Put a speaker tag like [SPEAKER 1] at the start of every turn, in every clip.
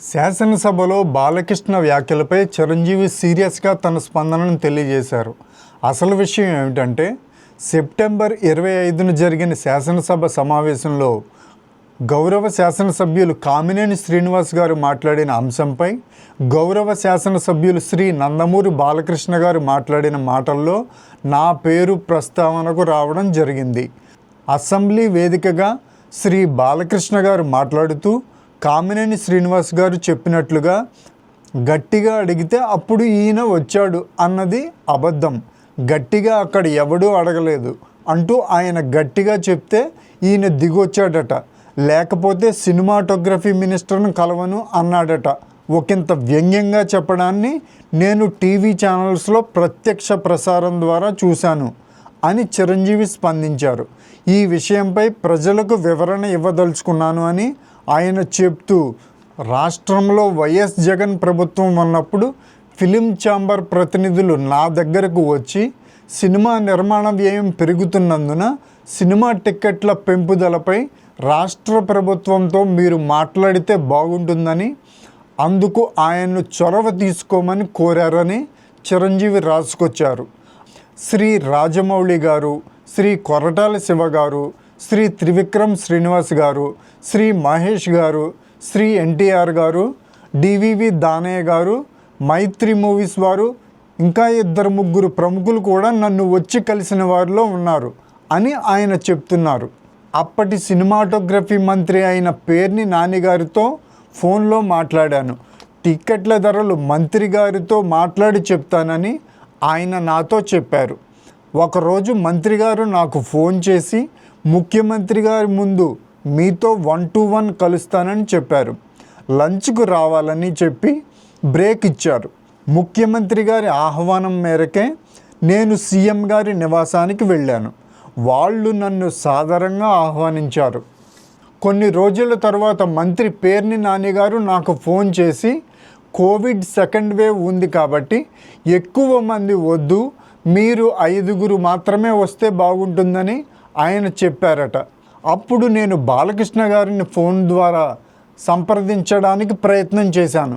[SPEAKER 1] శాసనసభలో బాలకృష్ణ వ్యాఖ్యలపై చిరంజీవి సీరియస్గా తన స్పందనను తెలియజేశారు. అసలు విషయం ఏమిటంటే సెప్టెంబర్ ఇరవై ఐదున జరిగిన శాసనసభ సమావేశంలో గౌరవ శాసనసభ్యులు కామినేని శ్రీనివాస్ గారు మాట్లాడిన అంశంపై గౌరవ శాసనసభ్యులు శ్రీ నందమూరి బాలకృష్ణ గారు మాట్లాడిన మాటల్లో నా పేరు ప్రస్తావనకు రావడం జరిగింది. అసెంబ్లీ వేదికగా శ్రీ బాలకృష్ణ గారు మాట్లాడుతూ కామినేని శ్రీనివాస్ గారు చెప్పినట్లుగా గట్టిగా అడిగితే అప్పుడు ఈయన వచ్చాడు అన్నది అబద్ధం. గట్టిగా అక్కడ ఎవడూ అడగలేదు అంటూ ఆయన గట్టిగా చెప్తే ఈయన దిగొచ్చాడట. లేకపోతే సినిమాటోగ్రఫీ మినిస్టర్ను కలవను అన్నాడట. ఒకంత వ్యంగ్యంగా చెప్పడాన్ని నేను టీవీ ఛానల్స్లో ప్రత్యక్ష ప్రసారం ద్వారా చూశాను అని చిరంజీవి స్పందించారు. ఈ విషయంపై ప్రజలకు వివరణ ఇవ్వదలుచుకున్నాను అని ఆయన చెప్తూ రాష్ట్రంలో వైఎస్ జగన్ ప్రభుత్వం ఉన్నప్పుడు ఫిలిం ఛాంబర్ ప్రతినిధులు నా దగ్గరకు వచ్చి సినిమా నిర్మాణ వ్యయం పెరుగుతున్నందున సినిమా టిక్కెట్ల పెంపుదలపై రాష్ట్ర ప్రభుత్వంతో మీరు మాట్లాడితే బాగుంటుందని అందుకు ఆయన్ను చొరవ తీసుకోమని కోరారని చిరంజీవి రాసుకొచ్చారు. శ్రీ రాజమౌళి గారు శ్రీ కొరటాల శివ గారు శ్రీ త్రివిక్రమ్ శ్రీనివాస్ గారు శ్రీ మహేష్ గారు శ్రీ ఎన్టీఆర్ గారు డివివి దానయ్య గారు మైత్రి మూవీస్ వారు ఇంకా ఇద్దరు ముగ్గురు ప్రముఖులు కూడా నన్ను వచ్చి కలిసిన వారిలో ఉన్నారు అని ఆయన చెప్తున్నారు. అప్పటి సినిమాటోగ్రఫీ మంత్రి అయిన పేర్ని నానిగారితో ఫోన్లో మాట్లాడాను. టిక్కెట్ల ధరలు మంత్రి గారితో మాట్లాడి చెప్తానని ఆయన నాతో చెప్పారు. ఒకరోజు మంత్రి గారు నాకు ఫోన్ చేసి ముఖ్యమంత్రి గారి ముందు మీతో వన్ టు వన్ కలుస్తానని చెప్పారు. లంచ్కు రావాలని చెప్పి బ్రేక్ ఇచ్చారు. ముఖ్యమంత్రి గారి ఆహ్వానం మేరకే నేను సీఎం గారి నివాసానికి వెళ్ళాను. వాళ్ళు నన్ను సాధారణంగా ఆహ్వానించారు. కొన్ని రోజుల తర్వాత మంత్రి పేర్ని నాన్నగారు నాకు ఫోన్ చేసి కోవిడ్ సెకండ్ వేవ్ ఉంది కాబట్టి ఎక్కువ మంది వద్దు మీరు ఐదుగురు మాత్రమే వస్తే బాగుంటుందని ఆయన చెప్పారట అప్పుడు నేను బాలకృష్ణ గారిని ఫోన్ ద్వారా సంప్రదించడానికి ప్రయత్నం చేశాను.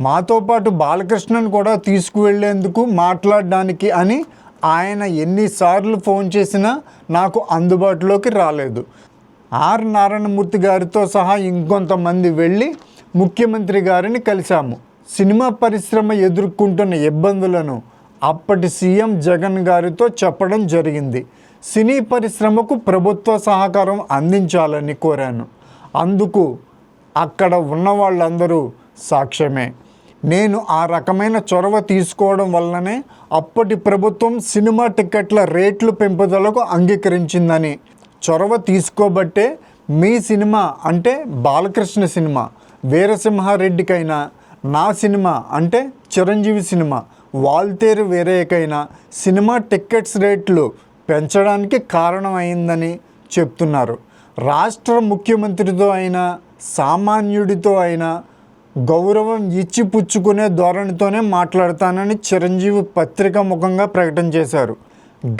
[SPEAKER 1] మాతో పాటు బాలకృష్ణను కూడా తీసుకువెళ్ళేందుకు మాట్లాడడానికి అని ఆయన ఎన్నిసార్లు ఫోన్ చేసినా నాకు అందుబాటులోకి రాలేదు. ఆర్ నారాయణమూర్తి గారితో సహా ఇంకొంతమంది వెళ్ళి ముఖ్యమంత్రి గారిని కలిశాము. సినిమా పరిశ్రమ ఎదుర్కొంటున్న ఇబ్బందులను అప్పటి సీఎం జగన్ గారితో చెప్పడం జరిగింది. సినీ పరిశ్రమకు ప్రభుత్వ సహకారం అందించాలని కోరాను. అందుకు అక్కడ ఉన్న వాళ్ళందరూ సాక్ష్యమే. నేను ఆ రకమైన చొరవ తీసుకోవడం వల్లనే అప్పటి ప్రభుత్వం సినిమా టిక్కెట్ల రేట్లు పెంపుదలకు అంగీకరించిందని. చొరవ తీసుకోబట్టే మీ సినిమా అంటే బాలకృష్ణ సినిమా వీరసింహారెడ్డికైనా నా సినిమా అంటే చిరంజీవి సినిమా వాల్తేరు వేరేకైనా సినిమా టిక్కెట్స్ రేట్లు పెంచడానికి కారణమైందని చెప్తున్నారు. రాష్ట్ర ముఖ్యమంత్రితో అయినా సామాన్యుడితో అయినా గౌరవం ఇచ్చి పుచ్చుకునే ధోరణితోనే మాట్లాడతానని చిరంజీవి పత్రిక ముఖంగా ప్రకటన చేశారు.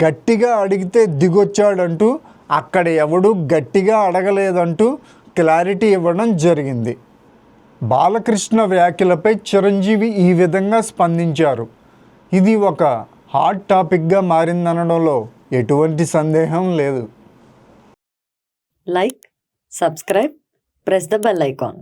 [SPEAKER 1] గట్టిగా అడిగితే దిగొచ్చాడంటూ అక్కడ ఎవడు గట్టిగా అడగలేదంటూ క్లారిటీ ఇవ్వడం జరిగింది. బాలకృష్ణ వ్యాఖ్యలపై చిరంజీవి ఈ విధంగా స్పందించారు. ఇది ఒక హాట్ టాపిక్గా మారిందనడంలో ఎటువంటి సందేహం లేదు
[SPEAKER 2] like subscribe press the bell icon